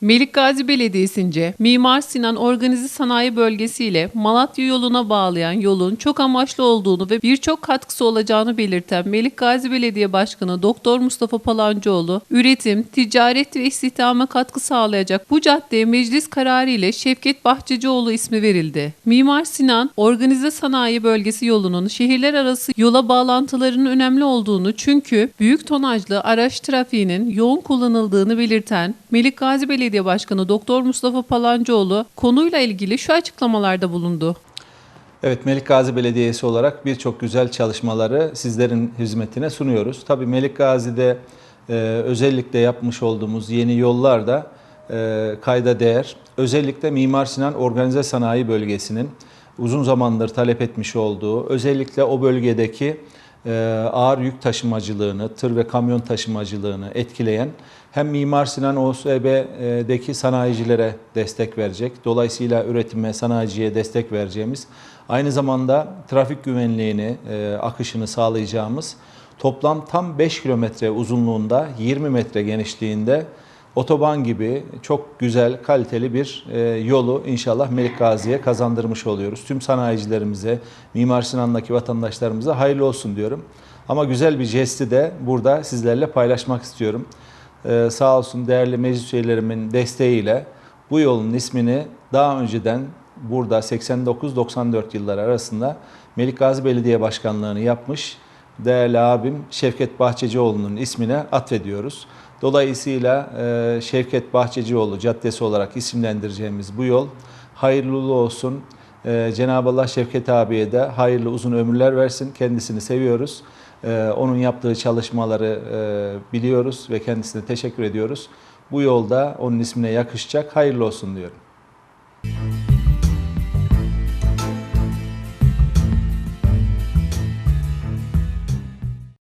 Melik Gazi Belediyesi'nce Mimar Sinan Organize Sanayi Bölgesi ile Malatya yoluna bağlayan yolun çok amaçlı olduğunu ve birçok katkısı olacağını belirten Melik Gazi Belediye Başkanı Doktor Mustafa Palancıoğlu, üretim, ticaret ve istihdama katkı sağlayacak bu caddeye meclis kararı ile Şevket Bahçecioğlu ismi verildi. Mimar Sinan Organize Sanayi Bölgesi yolunun şehirler arası yola bağlantılarının önemli olduğunu çünkü büyük tonajlı araç trafiğinin yoğun kullanıldığını belirten Melik Gazi Belediye Başkanı Doktor Mustafa Palancıoğlu konuyla ilgili şu açıklamalarda bulundu. Evet Melik Gazi Belediyesi olarak birçok güzel çalışmaları sizlerin hizmetine sunuyoruz. Tabii Melik Gazi'de e, özellikle yapmış olduğumuz yeni yollar da e, kayda değer. Özellikle Mimar Sinan Organize Sanayi Bölgesi'nin uzun zamandır talep etmiş olduğu, özellikle o bölgedeki ağır yük taşımacılığını, tır ve kamyon taşımacılığını etkileyen hem Mimar Sinan OSB'deki sanayicilere destek verecek, dolayısıyla üretime, sanayiciye destek vereceğimiz, aynı zamanda trafik güvenliğini, e, akışını sağlayacağımız toplam tam 5 kilometre uzunluğunda, 20 metre genişliğinde otoban gibi çok güzel, kaliteli bir e, yolu inşallah Melik Gazi'ye kazandırmış oluyoruz. Tüm sanayicilerimize, Mimar Sinan'daki vatandaşlarımıza hayırlı olsun diyorum. Ama güzel bir jesti de burada sizlerle paylaşmak istiyorum. Ee, sağ olsun değerli meclis üyelerimin desteğiyle bu yolun ismini daha önceden burada 89-94 yılları arasında Melik Gazi Belediye Başkanlığı'nı yapmış değerli abim Şevket Bahçecioğlu'nun ismine atfediyoruz. Dolayısıyla e, Şevket Bahçecioğlu Caddesi olarak isimlendireceğimiz bu yol hayırlı olsun. E, Cenab-ı Allah Şevket abiye de hayırlı uzun ömürler versin. Kendisini seviyoruz. E, onun yaptığı çalışmaları biliyoruz ve kendisine teşekkür ediyoruz. Bu yolda onun ismine yakışacak hayırlı olsun diyorum.